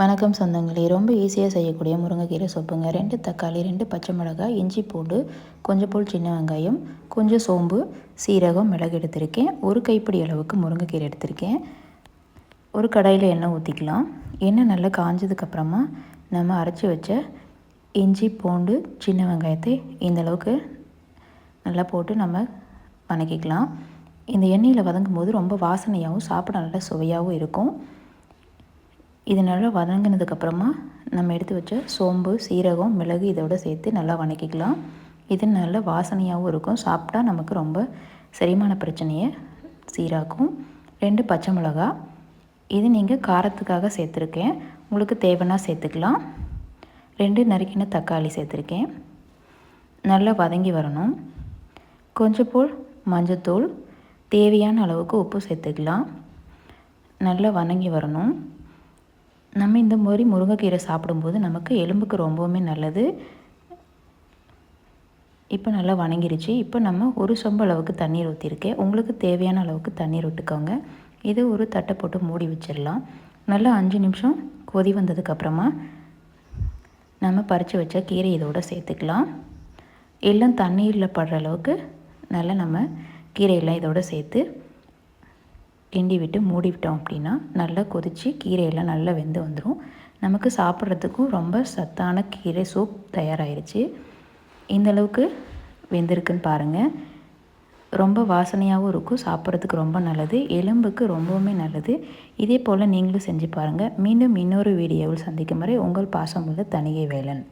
வணக்கம் சொந்தங்களே. ரொம்ப ஈஸியாக செய்யக்கூடிய முருங்கைக்கீரை சொப்புங்க. ரெண்டு தக்காளி ரெண்டு பச்சை மிளகாய் இஞ்சி பூண்டு கொஞ்சம் போல் சின்ன வெங்காயம் கொஞ்சம் சோம்பு சீரகம் மிளகு எடுத்திருக்கேன். ஒரு கைப்பிடி அளவுக்கு முருங்கைக்கீரை எடுத்திருக்கேன். ஒரு கடாயில் எண்ணெய் ஊற்றிக்கலாம் எண்ணெய் நல்லா காஞ்சதுக்கப்புறமா நம்ம அரைச்சி வச்ச இஞ்சி பூண்டு சின்ன வெங்காயத்தை இந்த அளவுக்கு நல்லா போட்டு நம்ம வணக்கிக்கலாம். இந்த எண்ணெயில் வதங்கும் போது ரொம்ப வாசனையாகவும் சாப்பிட நல்லா சுவையாகவும் இருக்கும். இது நல்லா வதங்கினதுக்கப்புறமா நம்ம எடுத்து வச்ச சோம்பு சீரகம் மிளகு இதோட சேர்த்து நல்லா வணக்கிக்கலாம். இது நல்ல வாசனையாகவும் இருக்கும். சாப்பிட்டா நமக்கு ரொம்ப செரிமான பிரச்சனையை சீராக்கும். ரெண்டு பச்சை மிளகா. இது நீங்கள் காரத்துக்காக சேர்த்துருக்கேன். உங்களுக்கு தேவைன்னா சேர்த்துக்கலாம். ரெண்டு நறுக்கின தக்காளி சேர்த்துருக்கேன். நல்லா வதங்கி வரணும். கொஞ்சம் போல் மஞ்சத்தூள். தேவையான அளவுக்கு உப்பு சேர்த்துக்கலாம். நல்லா வதங்கி வரணும். நம்ம இந்த மாதிரி முருங்கைக்கீரை சாப்பிடும்போது நமக்கு எலும்புக்கு ரொம்பவுமே நல்லது. இப்போ நல்லா வணங்கிருச்சு. இப்போ நம்ம ஒரு சொம்பு அளவுக்கு தண்ணீர் ஊற்றிருக்கேன் உங்களுக்கு தேவையான அளவுக்கு தண்ணீர் விட்டுக்கோங்க இதை ஒரு தட்டை போட்டு மூடி வச்சிடலாம். நல்லா அஞ்சு நிமிஷம் கொதி வந்ததுக்கப்புறமா நம்ம பறித்து வச்ச கீரை இதோடு சேர்த்துக்கலாம். எல்லாம் தண்ணீரில் படுற அளவுக்கு நல்லா நம்ம கீரையெல்லாம் இதோடு சேர்த்து கிண்டி விட்டு மூடி விட்டோம் அப்படின்னா நல்லா கொதித்து கீரையெல்லாம் நல்லா வெந்து வந்துடும் நமக்கு சாப்பிட்றதுக்கும் ரொம்ப சத்தான கீரை சூப் தயாராகிருச்சு இந்தளவுக்கு வெந்திருக்குன்னு பாருங்கள் ரொம்ப வாசனையாகவும் இருக்கும் சாப்பிட்றதுக்கு ரொம்ப நல்லது எலும்புக்கு ரொம்பவுமே நல்லது. இதே போல் நீங்களும் செஞ்சு பாருங்கள் மீண்டும் இன்னொரு வீடியோவில் சந்திக்கும் வரை உங்கள் பாசமுள்ள தனிகை வேலன்.